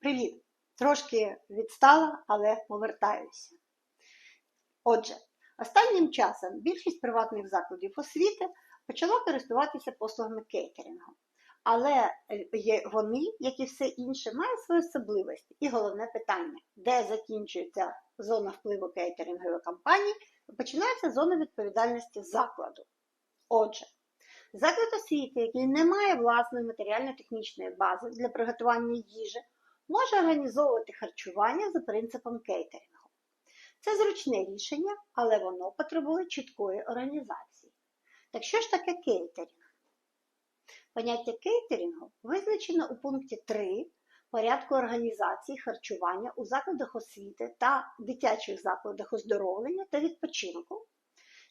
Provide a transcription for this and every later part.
Привіт! Трошки відстала, але повертаюся. Отже, останнім часом більшість приватних закладів освіти почала користуватися послугами кейтерингу. Але е, вони, як і все інше, мають свої особливості. І головне питання, де закінчується зона впливу кейтерингової компанії, починається зона відповідальності закладу. Отже, заклад освіти, який не має власної матеріально-технічної бази для приготування їжі, може організовувати харчування за принципом кейтерингу. Це зручне рішення, але воно потребує чіткої організації. Так що ж таке кейтеринг? Поняття кейтерингу визначено у пункті 3 порядку організації харчування у закладах освіти та дитячих закладах оздоровлення та відпочинку,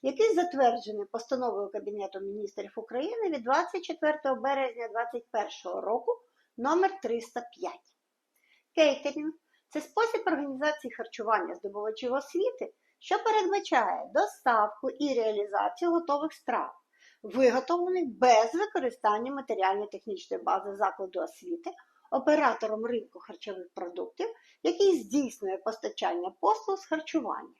який затверджений постановою Кабінету міністрів України від 24 березня 2021 року номер 305. Кейтерінг це спосіб організації харчування здобувачів освіти, що передбачає доставку і реалізацію готових страв, виготовлених без використання матеріально-технічної бази закладу освіти оператором ринку харчових продуктів, який здійснює постачання послуг з харчування.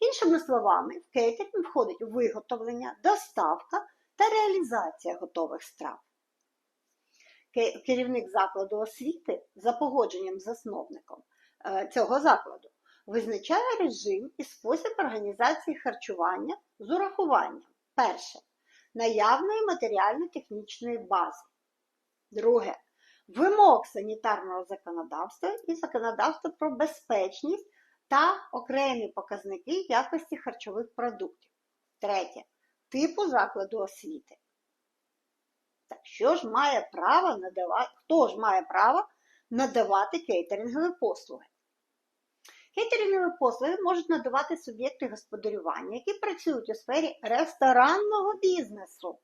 Іншими словами, в кейтерінг входить виготовлення, доставка та реалізація готових страв. Керівник закладу освіти за погодженням з засновником е, цього закладу визначає режим і спосіб організації харчування з урахуванням перше наявної матеріально-технічної бази. Друге вимог санітарного законодавства і законодавства про безпечність та окремі показники якості харчових продуктів. Третє типу закладу освіти. Так що ж має право надавати, хто ж має право надавати кейтерингові послуги? Кейтерингові послуги можуть надавати суб'єкти господарювання, які працюють у сфері ресторанного бізнесу.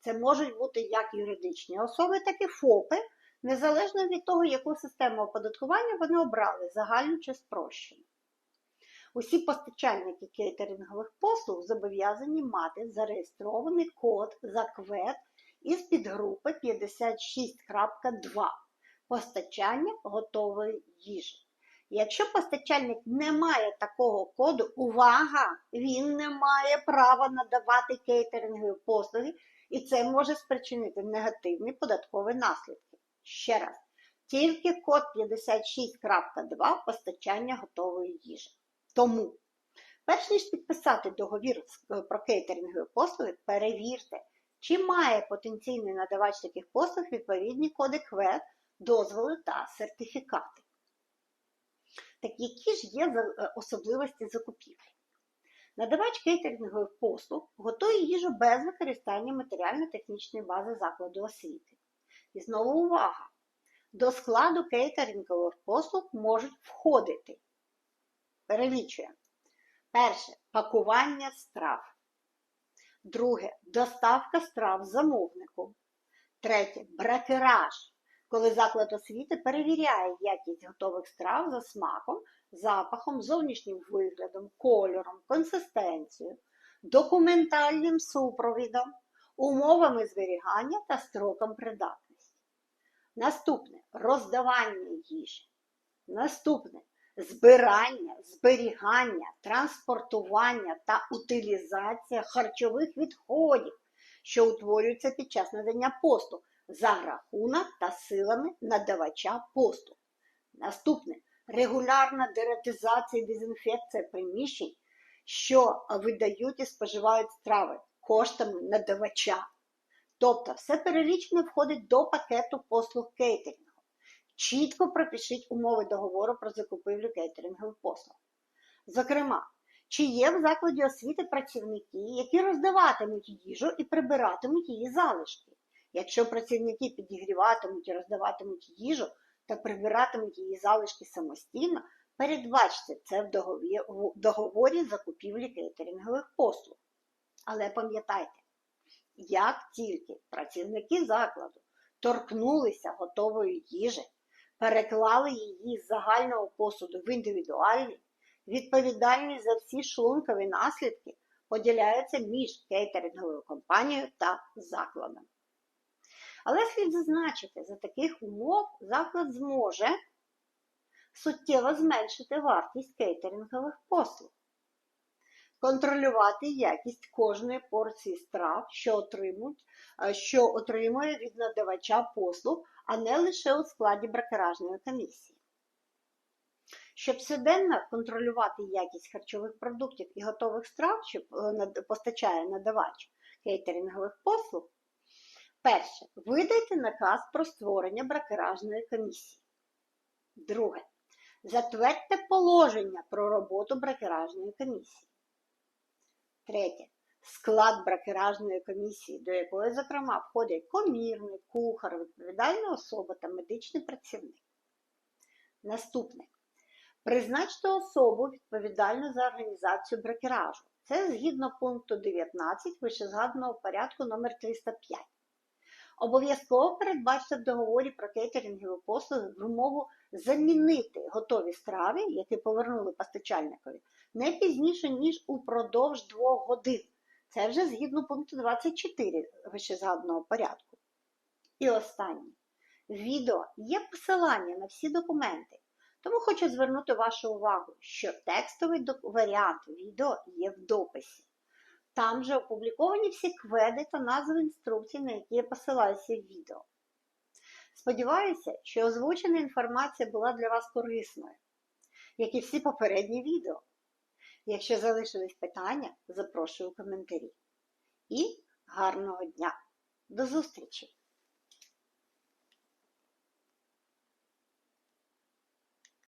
Це можуть бути як юридичні особи, так і ФОПи, незалежно від того, яку систему оподаткування вони обрали, загальну чи спрощену. Усі постачальники кейтерингових послуг зобов'язані мати зареєстрований код за квет із підгрупи 56.2 постачання готової їжі. Якщо постачальник не має такого коду, увага! Він не має права надавати кейтерингові послуги, і це може спричинити негативні податкові наслідки. Ще раз, тільки код 56.2 постачання готової їжі. Тому, перш ніж підписати договір про кейтерингові послуги, перевірте, чи має потенційний надавач таких послуг відповідні коди КВЕД, дозволи та сертифікати. Так які ж є е, особливості закупівлі? Надавач кейтерингових послуг готує їжу без використання матеріально-технічної бази закладу освіти. І знову увага! До складу кейтерингових послуг можуть входити. Перелічуємо. Перше пакування страв. Друге доставка страв замовнику. Третє бракераж, коли заклад освіти перевіряє якість готових страв за смаком, запахом, зовнішнім виглядом, кольором, консистенцією, документальним супровідом, умовами зберігання та строком придатності. Наступне роздавання їжі. Наступне збирання, зберігання, транспортування та утилізація харчових відходів, що утворюються під час надання послуг за рахунок та силами надавача послуг. Наступне регулярна дератизація і дезінфекція приміщень, що видають і споживають страви коштами надавача. Тобто все перелічне входить до пакету послуг кейтерінгу. Чітко пропишіть умови договору про закупівлю кейтерингових послуг. Зокрема, чи є в закладі освіти працівники, які роздаватимуть їжу і прибиратимуть її залишки. Якщо працівники підігріватимуть і роздаватимуть їжу та прибиратимуть її залишки самостійно, передбачте це в договорі, в договорі закупівлі кейтерингових послуг. Але пам'ятайте, як тільки працівники закладу торкнулися готової їжі, переклали її з загального посуду в індивідуальний, відповідальність за всі шлункові наслідки поділяються між кейтеринговою компанією та закладом. Але слід зазначити, за таких умов заклад зможе суттєво зменшити вартість кейтерингових послуг, контролювати якість кожної порції страв, що, отримують, е, що отримує від надавача послуг, а не лише у складі бракеражної комісії. Щоб щоденно контролювати якість харчових продуктів і готових страв, що е, постачає надавач кейтерингових послуг, перше, видайте наказ про створення бракеражної комісії. Друге, затвердьте положення про роботу бракеражної комісії. Третє. Склад бракеражної комісії, до якої, зокрема, входять комірник, кухар, відповідальна особа та медичний працівник. Наступне. Призначте особу відповідальну за організацію бракеражу. Це згідно пункту 19 вищезгаданого порядку номер 305. Обов'язково передбачте в договорі про кейтерингові послуги вимогу замінити готові страви, які повернули постачальникові, не пізніше, ніж упродовж двох годин. Це вже згідно пункту 24 вищезгаданого порядку. І останнє. В відео є посилання на всі документи, тому хочу звернути вашу увагу, що текстовий варіант відео є в дописі. Там же опубліковані всі кведи та назви інструкцій, на які я посилаюся в відео. Сподіваюся, що озвучена інформація була для вас корисною, як і всі попередні відео. Якщо залишились питання, запрошую у коментарі. І гарного дня! До зустрічі!